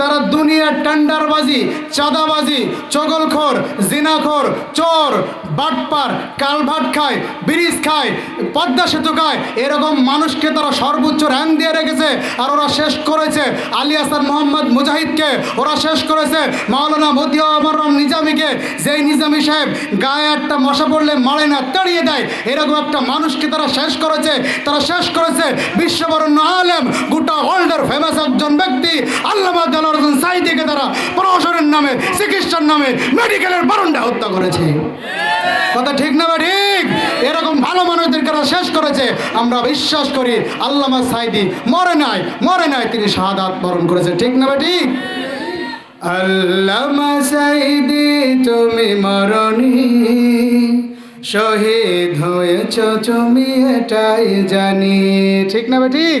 তারা দুনিয়ার টেন্ডারবাজি, চাঁদাবাজি, চগলখোর, জিনাখোর, চোর, বাটপার, কালভাট খায়, ব্রিজ খায়, পদ্মা সেতু খায়, এরকম মানুষকে তারা সর্বোচ্চ র্যাঙ্ক দিয়ে রেখেছে আর ওরা শেষ করেছে আলী হাসান মোহাম্মদ মুজাহিদকে। ওরা শেষ করেছে মাওলানা মতিয়া মরম নিজামীকে। যেই নিজামী সাহেব গায়ে একটা মশা পড়লে মারে না, তাড়িয়ে দেয়, এরকম একটা মানুষকে তারা শেষ করেছে। তারা শেষ করেছে বিশ্ববরণ্য আলেম, গোটা ওয়ার্ল্ডের ফেমাস একজন ব্যক্তি জালালউদ্দিন সাইদিকে তারা প্রহসনের নামে, চিকিৎসার নামে, মেডিকেলের হত্যা করেছে। কথা ঠিক না বা ঠিক? এরকম ভালো মানুষদেরকে শেষ করেছে। আমরা বিশ্বাস করি আল্লামা সাইদি মরে নাই মরে নাই, তিনি শাহাদাত বরণ করেছে। ঠিক না বা ঠিক? আল্লামা সাইদি, তুমি মরণি শহীদ হয়েছ, তুমি এটাই জানি। ঠিক না বা ঠিক?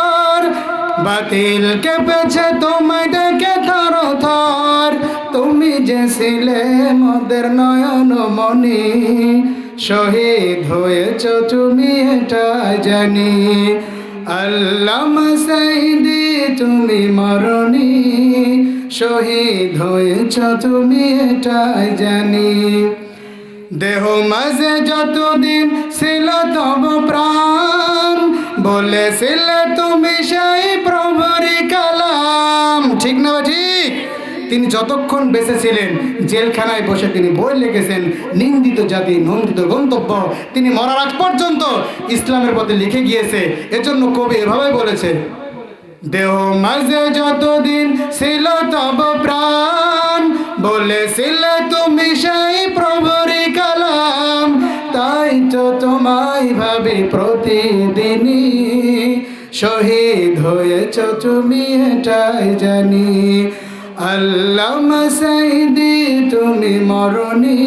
বাতিল কেঁপেছে তোমায় দেখে থর থর তুমি যে ছিলে মদের নয়ন মনি শহীদ হয়েছ তুমি এটা জানি। আল্লামা সাইদি তুমি মরণি, শহীদ হয়েছ তুমি এটা জানি। দেহ মাঝে যতদিন ছিল তব প্রাণ, বলেছিলে তিনি যতক্ষণ বেঁচে ছিলেন, জেলখানায় বসে তিনি বই লিখেছেন, নিন্দিত জাতি, নন্দিত গন্তব্য। তিনি মরার আগ পর্যন্ত ইসলামের পথে লিখে গিয়েছে। এজন্য কবি এভাবে বলেছে, দেহ মাঝে যতদিন ছিল তব প্রাণ, বলেছিলে তুমি সেই প্রভুরি কালাম, তাই তো তোমায় ভাবি প্রতিদিনই। শহীদ হয়েছ তুমি এটাই জানি। আল্লামা সাইদি, তুমি মরণি।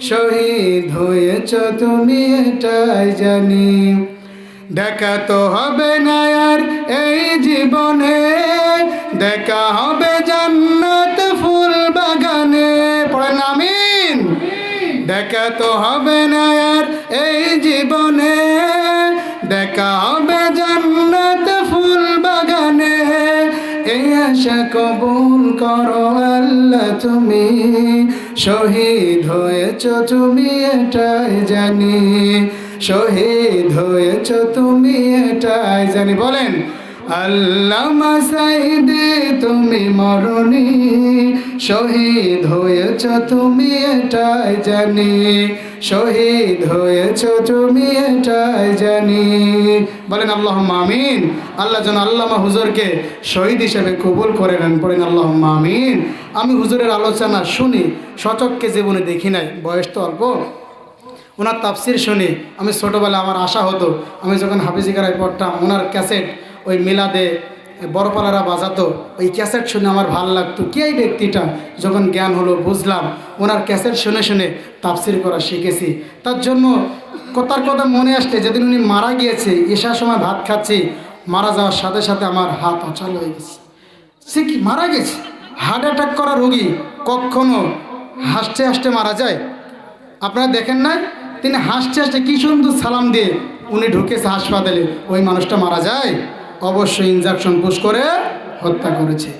শহীদ হয়েছ তুমি, এটাই জানি। দেখা তো হবে না আর এই জীবনে। দেখা হবে জান্নাত ফুল বাগানে। পড়েন, আমিন। দেখা তো হবে না আর এই জীবনে। দেখা আশা কবুল করো আল্লাহ তুমি। শহীদ হয়েছ তুমি, এটাই জানি। শহীদ হয়েছ তুমি, এটাই জানি। বলেন আল্লামা সাইদি, তুমি মরণি। শহীদ হয়েছ তুমি, এটাই জানি। শহীদ হয়েছ তুমি, এটাই জানি। বলেন আল্লাহ আমিন। আল্লাহ যেন আল্লামা হুজুরকে শহীদ হিসেবে কবুল করে নেন। পড়েন আল্লাহ আমিন। আমি হুজুরের আলোচনা শুনি সচককে জীবনে দেখি নাই। বয়স তো অল্প। ওনার তাফসির শুনি। আমি ছোটোবেলায় আমার আশা হতো, আমি যখন হাফিজিকারায় পড়তাম, ওনার ক্যাসেট ওই মিলাদে বড়পালারা বাজাতো, ওই ক্যাসেট শুনে আমার ভালো লাগতো। কে এই ব্যক্তিটা? যখন জ্ঞান হলো, বুঝলাম, ওনার ক্যাসেট শুনে শুনে তাফসির করা শিখেছি। তার জন্য কথার কথা মনে আসলে, যেদিন উনি মারা গিয়েছে এসার সময় ভাত খাচ্ছি, মারা যাওয়ার সাথে সাথে আমার হাত অচল হয়ে গেছে। সে কি মারা গেছে? হার্ট অ্যাটাক করা রোগী কখনো হাসতে হাসতে মারা যায়? আপনারা দেখেন না তিনি হাসতে হাসতে কি সুন্দর সালাম দিয়ে উনি ঢুকেছে হাসপাতালে, ওই মানুষটা মারা যায়? অবশ্যই ইনজেকশন পুশ করে হত্যা করেছে।